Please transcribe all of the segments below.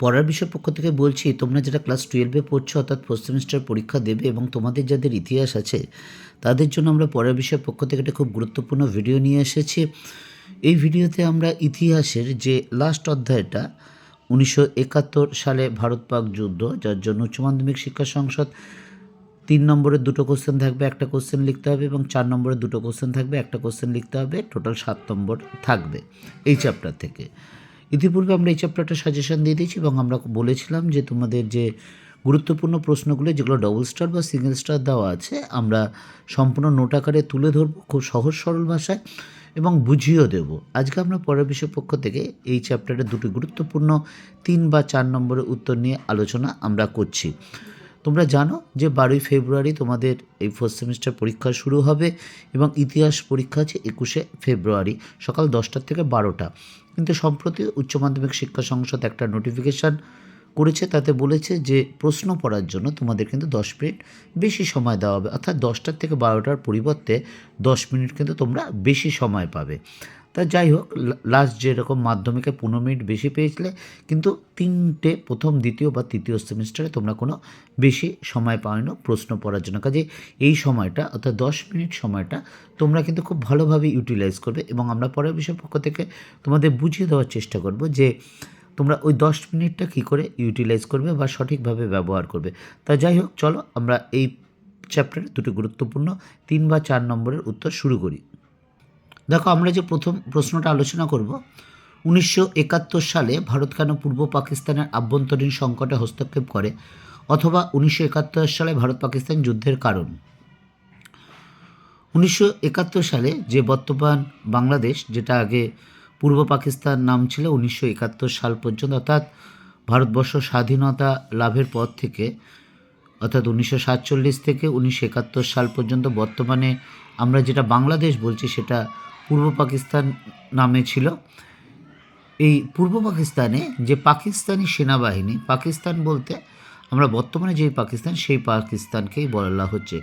পড়ার বিষয় পক্ষ থেকে বলছি, তোমরা যেটা ক্লাস টুয়েলভে পড়ছো, অর্থাৎ ফার্স্ট সেমিস্টার পরীক্ষা দেবে এবং তোমাদের যাদের ইতিহাস আছে, তাদের জন্য আমরা পড়ার বিষয় পক্ষ থেকে একটা খুব গুরুত্বপূর্ণ ভিডিও নিয়ে এসেছি। এই ভিডিওতে আমরা ইতিহাসের যে লাস্ট অধ্যায়টা, উনিশশো একাত্তর সালে ভারত পাক যুদ্ধ, যার জন্য উচ্চ মাধ্যমিক শিক্ষা সংসদ, তিন নম্বরের দুটো কোশ্চেন থাকবে, একটা কোশ্চেন লিখতে হবে এবং চার নম্বরের দুটো কোশ্চেন থাকবে, একটা কোশ্চেন লিখতে হবে টোটাল সাত নম্বর থাকবে, এই চ্যাপ্টার থেকে। ইতিপূর্বে আমরা এই চ্যাপ্টারটা সাজেশন দিয়ে দিয়েছি এবং আমরা বলেছিলাম যে তোমাদের যে গুরুত্বপূর্ণ প্রশ্নগুলো, যেগুলো ডবল স্টার বা সিঙ্গেল স্টার দেওয়া আছে, আমরা সম্পূর্ণ নোট আকারে তুলে ধরবো খুব সহজ সরল ভাষায় এবং বুঝিয়েও দেব। আজকে আমরা পরের বিষয় পক্ষ থেকে এই চ্যাপ্টারে দুটি গুরুত্বপূর্ণ তিন বা চার নম্বরের উত্তর নিয়ে আলোচনা আমরা করছি। তোমরা জানো যে বারোই ফেব্রুয়ারি তোমাদের এই ফার্স্ট সেমিস্টার পরীক্ষা শুরু হবে এবং ইতিহাস পরীক্ষা আছে একুশে ফেব্রুয়ারি সকাল দশটার থেকে বারোটা। কিন্তু সম্প্রতি উচ্চ মাধ্যমিক শিক্ষা সংসদ একটা নোটিফিকেশান করেছে, তাতে বলেছে যে প্রশ্ন পড়ার জন্য তোমাদের কিন্তু দশ মিনিট বেশি সময় দেওয়া হবে। অর্থাৎ দশটার থেকে বারোটার পরিবর্তে দশ মিনিট কিন্তু তোমরা বেশি সময় পাবে। তা যাই হোক লাস্ট যেরকম মাধ্যমিকে পনেরো মিনিট বেশি পেয়েছিলে, কিন্তু তিনটে, প্রথম, দ্বিতীয় বা তৃতীয় সেমিস্টারে তোমরা কোনো বেশি সময় পাওনি, প্রশ্ন পড়ার জন্য। কাজে এই সময়টা, অর্থাৎ দশ মিনিট সময়টা তোমরা কিন্তু খুব ভালোভাবে ইউটিলাইজ করবে এবং আমরা পরের বিষয় পক্ষ থেকে তোমাদের বুঝিয়ে দেওয়ার চেষ্টা করব যে তোমরা ওই দশ মিনিটটা কী করে ইউটিলাইজ করবে বা সঠিকভাবে ব্যবহার করবে। তা যাই হোক, চলো আমরা এই চ্যাপ্টারে দুটো গুরুত্বপূর্ণ তিন বা চার নম্বরের উত্তর শুরু করি। দেখো, আমরা যে প্রথম প্রশ্নটা আলোচনা করব, উনিশশো একাত্তর সালে ভারত কেন পূর্ব পাকিস্তানের আভ্যন্তরীণ সংকটে হস্তক্ষেপ করে, অথবা উনিশশো একাত্তর সালে ভারত পাকিস্তান যুদ্ধের কারণ? উনিশশো একাত্তর সালে যে বর্তমান বাংলাদেশ, যেটা আগে পূর্ব পাকিস্তান নাম ছিল, উনিশশো একাত্তর সাল পর্যন্ত, অর্থাৎ ভারতবর্ষ স্বাধীনতা লাভের পর থেকে, অর্থাৎ উনিশশো সাতচল্লিশ থেকে উনিশশো একাত্তর সাল পর্যন্ত বর্তমানে আমরা যেটা বাংলাদেশ বলছি, সেটা পূর্ব পাকিস্তান নামে ছিল। এই পূর্ব পাকিস্তানে যে পাকিস্তানি সেনাবাহিনী, পাকিস্তান বলতে আমরা বর্তমানে যেই পাকিস্তান, সেই পাকিস্তানকেই বলা হচ্ছে।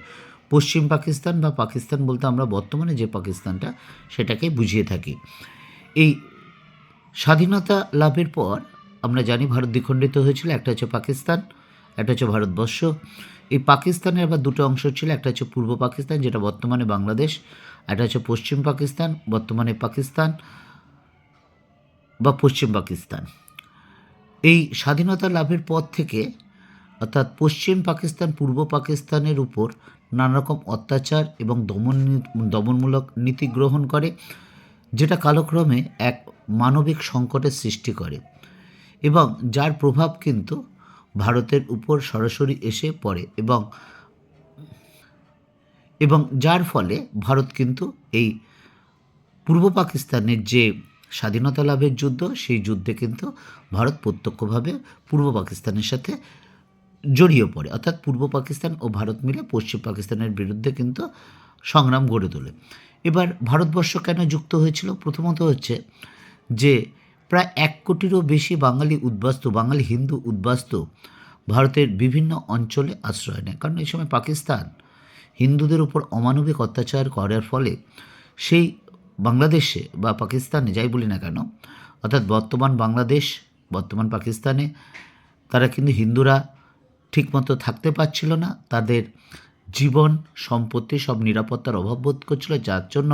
পশ্চিম পাকিস্তান বা পাকিস্তান বলতে আমরা বর্তমানে যে পাকিস্তানটা, সেটাকেই বুঝিয়ে থাকি। এই স্বাধীনতা লাভের পর আমরা জানি ভারত দ্বিখণ্ডিত হয়েছিল। একটা হচ্ছে পাকিস্তান, একটা হচ্ছে ভারতবর্ষ। এই পাকিস্তানের আবার দুটো অংশ ছিল, একটা হচ্ছে পূর্ব পাকিস্তান, যেটা বর্তমানে বাংলাদেশ, একটা হচ্ছে পশ্চিম পাকিস্তান, বর্তমানে পাকিস্তান বা পশ্চিম পাকিস্তান। এই স্বাধীনতা লাভের পর থেকে অর্থাৎ পশ্চিম পাকিস্তান, পূর্ব পাকিস্তানের উপর নানা রকম অত্যাচার এবং দমন দমনমূলক নীতি গ্রহণ করে, যেটা কালক্রমে এক মানবিক সংকটের সৃষ্টি করে। এবং যার প্রভাব কিন্তু ভারতের উপর সরাসরি এসে পড়ে এবং এবং যার ফলে ভারত কিন্তু এই পূর্ব পাকিস্তানের যে স্বাধীনতা লাভের যুদ্ধ, সেই যুদ্ধে কিন্তু ভারত প্রত্যক্ষভাবে পূর্ব পাকিস্তানের সাথে জড়িয়ে পড়ে। অর্থাৎ পূর্ব পাকিস্তান ও ভারত মিলে পশ্চিম পাকিস্তানের বিরুদ্ধে কিন্তু সংগ্রাম গড়ে তোলে। এবার ভারতবর্ষ কেন যুক্ত হয়েছিল? প্রথমত হচ্ছে যে প্রায় এক কোটিরও বেশি বাঙালি উদ্বাস্তু, বাঙালি হিন্দু উদ্বাস্তু ভারতের বিভিন্ন অঞ্চলে আশ্রয় নেয়। কারণ এই সময় পাকিস্তান হিন্দুদের উপর অমানবিক অত্যাচার করার ফলে সেই বাংলাদেশে বা পাকিস্তানে, যাই বলি না কেন, অর্থাৎ বর্তমান বাংলাদেশ, বর্তমান পাকিস্তানে তারা কিন্তু হিন্দুরা ঠিকমতো থাকতে পারছিল না। তাদের জীবন, সম্পত্তি সব নিরাপত্তার অভাব বোধ করছিল। যার জন্য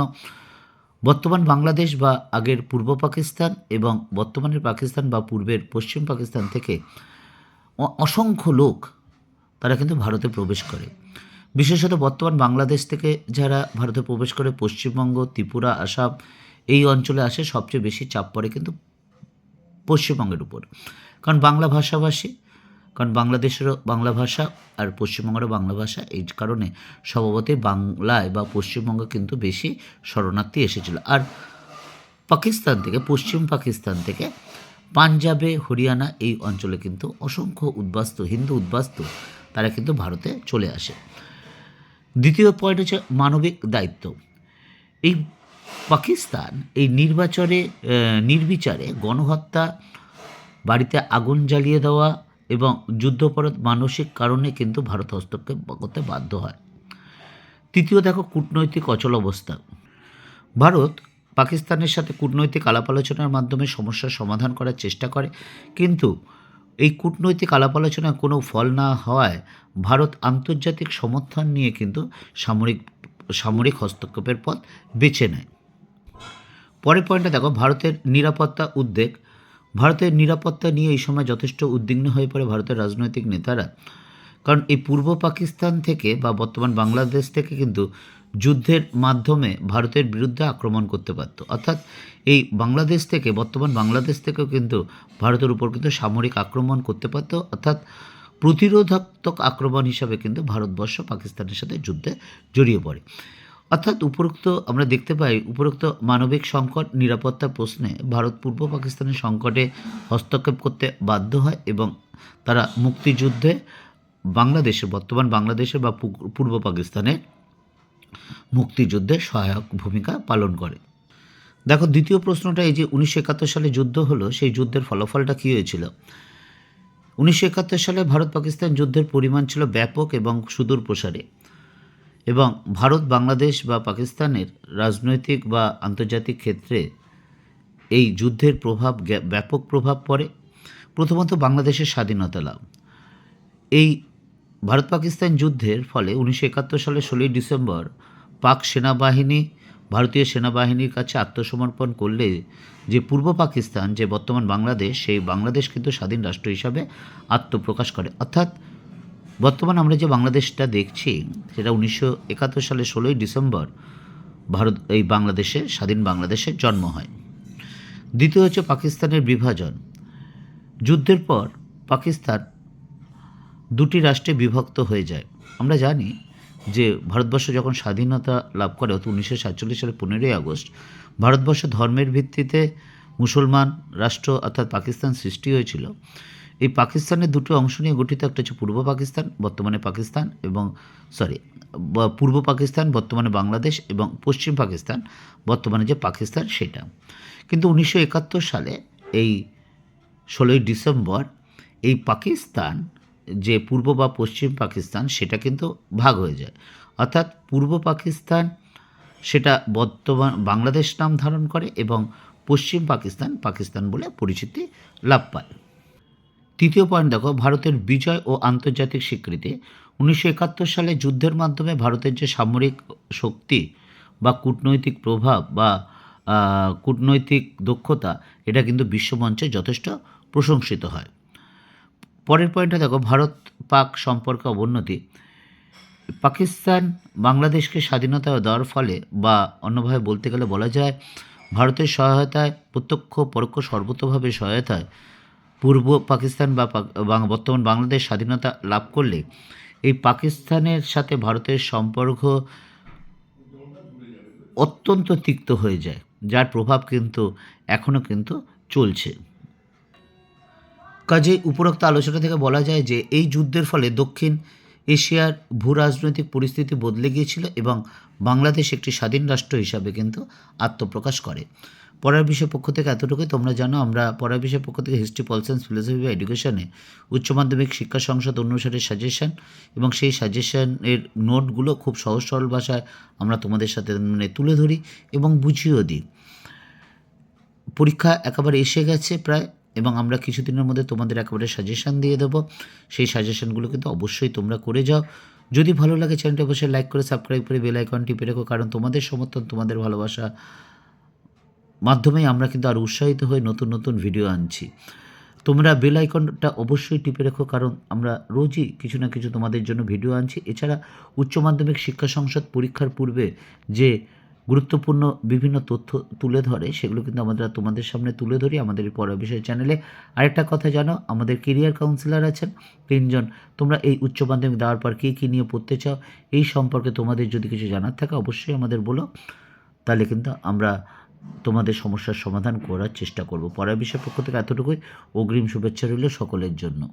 বর্তমান বাংলাদেশ বা আগের পূর্ব পাকিস্তান এবং বর্তমানের পাকিস্তান বা পূর্বের পশ্চিম পাকিস্তান থেকে অসংখ্য লোক তারা কিন্তু ভারতে প্রবেশ করে। বিশেষত বর্তমান বাংলাদেশ থেকে যারা ভারতে প্রবেশ করে, পশ্চিমবঙ্গ, ত্রিপুরা, আসাম, এই অঞ্চলে আসে, সবচেয়ে বেশি চাপ পড়ে কিন্তু পশ্চিমবঙ্গের উপর। কারণ বাংলা ভাষাভাষী কারণ বাংলাদেশেরও বাংলা ভাষা আর পশ্চিমবঙ্গেরও বাংলা ভাষা এই কারণে স্বভাবতই বাংলায় বা পশ্চিমবঙ্গে কিন্তু বেশি শরণার্থী এসেছিল। আর পাকিস্তান থেকে, পশ্চিম পাকিস্তান থেকে পাঞ্জাবে, হরিয়ানা এই অঞ্চলে কিন্তু অসংখ্য উদ্বাস্তু, হিন্দু উদ্বাস্তু তারা কিন্তু ভারতে চলে আসে। দ্বিতীয় পয়েন্ট হচ্ছে মানবিক দায়িত্ব। এই পাকিস্তান এই নির্বাচনে নির্বিচারে গণহত্যা, বাড়িতে আগুন জ্বালিয়ে দেওয়া এবং যুদ্ধপরাধ মানসিক কারণে কিন্তু ভারত হস্তক্ষেপ করতে বাধ্য হয়। তৃতীয় দেখো, কূটনৈতিক অচল অবস্থা। ভারত পাকিস্তানের সাথে কূটনৈতিক আলাপ আলোচনার মাধ্যমে সমস্যার সমাধান করার চেষ্টা করে, কিন্তু এই কূটনৈতিক আলাপ আলোচনায় কোনো ফল না হওয়ায় ভারত আন্তর্জাতিক সমর্থন নিয়ে কিন্তু সামরিক সামরিক হস্তক্ষেপের পথ বেছে নেয়। পরের পয়েন্টে দেখো, ভারতের নিরাপত্তা উদ্বেগ ভারতের নিরাপত্তা নিয়ে এই সময় যথেষ্ট উদ্বিগ্ন হয়ে পড়ে ভারতের রাজনৈতিক নেতারা। কারণ এই পূর্ব পাকিস্তান থেকে বা বর্তমান বাংলাদেশ থেকে কিন্তু যুদ্ধের মাধ্যমে ভারতের বিরুদ্ধে আক্রমণ করতে পারত। অর্থাৎ এই বাংলাদেশ থেকে, বর্তমান বাংলাদেশ থেকেও কিন্তু ভারতের উপর কিন্তু সামরিক আক্রমণ করতে পারত। অর্থাৎ প্রতিরোধাত্মক আক্রমণ হিসাবে কিন্তু ভারতবর্ষ পাকিস্তানের সাথে যুদ্ধে জড়িয়ে পড়ে। অর্থাৎ উপরোক্ত আমরা দেখতে পাই, উপরোক্ত মানবিক সংকট, নিরাপত্তা প্রশ্নে ভারত পূর্ব পাকিস্তানের সংকটে হস্তক্ষেপ করতে বাধ্য হয় এবং তারা মুক্তিযুদ্ধে বাংলাদেশে, বর্তমান বাংলাদেশে বা পূর্ব পাকিস্তানে মুক্তিযুদ্ধে সহায়ক ভূমিকা পালন করে। দেখো, দ্বিতীয় প্রশ্নটা এই যে উনিশশো একাত্তর সালে যুদ্ধ হলো, সেই যুদ্ধের ফলাফলটা কী হয়েছিল? উনিশশো একাত্তর সালে ভারত পাকিস্তান যুদ্ধের পরিমাণ ছিল ব্যাপক এবং সুদূর প্রসারে এবং ভারত, বাংলাদেশ বা পাকিস্তানের রাজনৈতিক বা আন্তর্জাতিক ক্ষেত্রে এই যুদ্ধের প্রভাব ব্যাপক প্রভাব পড়ে। প্রথমত বাংলাদেশের স্বাধীনতা লাভ। এই ভারত পাকিস্তান যুদ্ধের ফলে উনিশশো একাত্তর সালের ষোলোই ডিসেম্বর পাক সেনাবাহিনী, ভারতীয় সেনাবাহিনীর কাছে আত্মসমর্পণ করলে যে পূর্ব পাকিস্তান, যে বর্তমান বাংলাদেশ, সেই বাংলাদেশ কিন্তু স্বাধীন রাষ্ট্র হিসাবে আত্মপ্রকাশ করে। অর্থাৎ বর্তমান আমরা যে বাংলাদেশটা দেখছি, সেটা উনিশশো একাত্তর সালের ষোলোই ডিসেম্বর ভারত, এই বাংলাদেশে, স্বাধীন বাংলাদেশের জন্ম হয়। দ্বিতীয় হচ্ছে পাকিস্তানের বিভাজন। যুদ্ধের পর পাকিস্তান দুটি রাষ্ট্রে বিভক্ত হয়ে যায়। আমরা জানি যে ভারতবর্ষ যখন স্বাধীনতা লাভ করে, অর্থাৎ উনিশশো সাতচল্লিশ সালের পনেরোই আগস্ট, ভারতবর্ষ ধর্মের ভিত্তিতে মুসলমান রাষ্ট্র, অর্থাৎ পাকিস্তান সৃষ্টি হয়েছিল। এই পাকিস্তানের দুটো অংশ নিয়ে গঠিত একটা হচ্ছে পূর্ব পাকিস্তান, বর্তমানে পাকিস্তান এবং সরি পূর্ব পাকিস্তান, বর্তমানে বাংলাদেশ এবং পশ্চিম পাকিস্তান, বর্তমানে যে পাকিস্তান সেটা। কিন্তু উনিশশো একাত্তর সালে এই ষোলোই ডিসেম্বর এই পাকিস্তান যে পূর্ব বা পশ্চিম পাকিস্তান সেটা কিন্তু ভাগ হয়ে যায়। অর্থাৎ পূর্ব পাকিস্তান সেটা বর্তমান বাংলাদেশ নাম ধারণ করে এবং পশ্চিম পাকিস্তান পাকিস্তান বলে পরিচিতি লাভ পায়। তৃতীয় পয়েন্ট দেখো, ভারতের বিজয় ও আন্তর্জাতিক স্বীকৃতি। উনিশশো একাত্তর সালে যুদ্ধের মাধ্যমে ভারতের যে সামরিক শক্তি বা কূটনৈতিক প্রভাব বা কূটনৈতিক দক্ষতা, এটা কিন্তু বিশ্বমঞ্চে যথেষ্ট প্রশংসিত হয়। পরের পয়েন্টটা দেখো, ভারত পাক সম্পর্কে অবনতি। পাকিস্তান বাংলাদেশকে স্বাধীনতা দেওয়ার ফলে বা অন্যভাবে বলতে গেলে বলা যায়, ভারতের সহায়তায় প্রত্যক্ষ পরোক্ষ সর্বতভাবে সহায়তায় পূর্ব পাকিস্তান বা বর্তমান বাংলাদেশ স্বাধীনতা লাভ করলে এই পাকিস্তানের সাথে ভারতের সম্পর্ক অত্যন্ত তিক্ত হয়ে যায়, যার প্রভাব কিন্তু এখনও কিন্তু চলছে। কাজে উপরোক্ত আলোচনা থেকে বলা যায় যে, এই যুদ্ধের ফলে দক্ষিণ এশিয়ার ভূ রাজনৈতিক পরিস্থিতি বদলে গিয়েছিল এবং বাংলাদেশ একটি স্বাধীন রাষ্ট্র হিসাবে কিন্তু আত্মপ্রকাশ করে। পড়ার বিষয় পক্ষ থেকে এতটুকুই। তোমরা জানো, আমরা পড়ার বিষয় পক্ষ থেকে হিস্ট্রি পলসেন্স ফিলোসফি বা এডুকেশনে উচ্চ মাধ্যমিক শিক্ষা সংসদ অনুসারে সাজেশন এবং সেই সাজেশনের নোটগুলো খুব সহজ সরল ভাষায় আমরা তোমাদের সাথে মানে তুলে ধরি এবং বুঝিয়েও দিই। পরীক্ষা একেবারে এসে গেছে প্রায় এবং আমরা কিছুদিনের মধ্যে তোমাদের একেবারে সাজেশান দিয়ে দেবো। সেই সাজেশানগুলো কিন্তু অবশ্যই তোমরা করে যাও। যদি ভালো লাগে চ্যানেলটি অবশ্যই লাইক করে সাবস্ক্রাইব করে বেল আইকন টিপে কারণ তোমাদের সমর্থন, তোমাদের ভালোবাসা মাধ্যমেই আমরা কিন্তু আরও উৎসাহিত হয়ে নতুন নতুন ভিডিও আনছি। তোমরা বেল আইকনটা অবশ্যই টিপে রেখো, কারণ আমরা রোজই কিছু না কিছু তোমাদের জন্য ভিডিও আনছি। এছাড়া উচ্চ মাধ্যমিক শিক্ষা সংসদ পরীক্ষার পূর্বে যে গুরুত্বপূর্ণ বিভিন্ন তথ্য তুলে ধরে, সেগুলো কিন্তু আমরা তোমাদের সামনে তুলে ধরি আমাদের এই পড়া বিষয় চ্যানেলে আরেকটা কথা জানো, আমাদের কেরিয়ার কাউন্সিলর আছেন, তিনজন। তোমরা এই উচ্চ মাধ্যমিক দেওয়ার পর কী কী নিয়ে পড়তে চাও, এই সম্পর্কে তোমাদের যদি কিছু জানার থাকে অবশ্যই আমাদের বলো। তাহলে কিন্তু আমরা তোমাদের সমস্যার সমাধান করার চেষ্টা করব। পড়ার বিষয় পক্ষ থেকে এতটুকুই। অগ্রিম শুভেচ্ছা রইল সকলের জন্য।